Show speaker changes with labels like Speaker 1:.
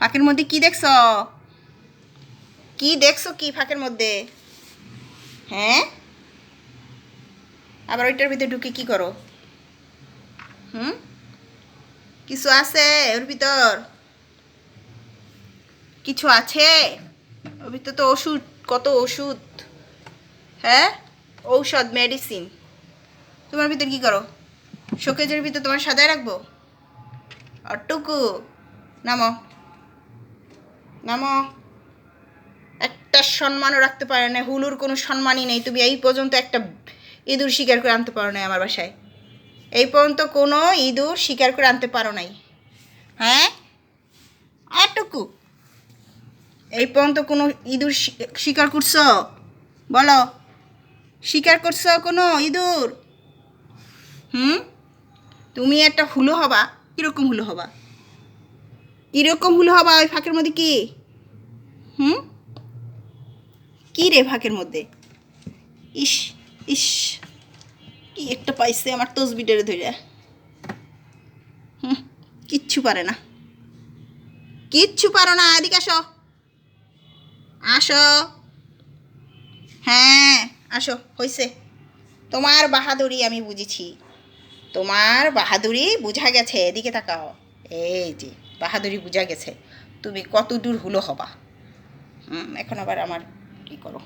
Speaker 1: ফাঁকের মধ্যে কি দেখছ? কি দেখছ কি ফাঁকের মধ্যে? হ্যাঁ? আবার ওইটার ভিতরে ঢুকে কি করো? হুম? কিছু আছে ওর ভিতর? কিছু আছে? ওর ভিতর তো ওষুধ, কত ওষুধ? হ্যাঁ? ঔষধ মেডিসিন তোমার ভিতর কি করো? শোকেজের ভিতর তোমার সাজায় রাখব? অটুকু। নামো। নামো। একটা সম্মানও রাখতে পারে না। হুলুর কোনো সম্মানই নেই। তুমি এই পর্যন্ত একটা ইঁদুর শিকার করে আনতে পারো নাই আমার বাসায়। এই পর্যন্ত কোনো ইঁদুর শিকার করে আনতে পারো নাই। হ্যাঁ? আটুকু এই পর্যন্ত কোনো ইঁদুর শিকার করছ? বলো। শিকার করছ কোনো ইঁদুর? হুম? তুমি একটা হুলো হবা। কীরকম হুলো হবা? কীরকম হুলো হবা ওই ফাঁকের মধ্যে কি? হুম? কি রে ফাঁকের মধ্যে? ইস ইস, কি একটা পাইছে আমার তসবিটারে ধরে হুম, কিচ্ছু পারে না। কিচ্ছু পারো না, এদিকে আসো। আসো। হ্যাঁ আসো হয়েছে তোমার বাহাদুরি আমি বুঝেছি। তোমার বাহাদুরি বুঝা গেছে, এদিকে তাকাও। এই যে, বাহাদুরি বুঝা গেছে। তুমি কত দূর হুলো হবা। এখন আবার আমার কী করো?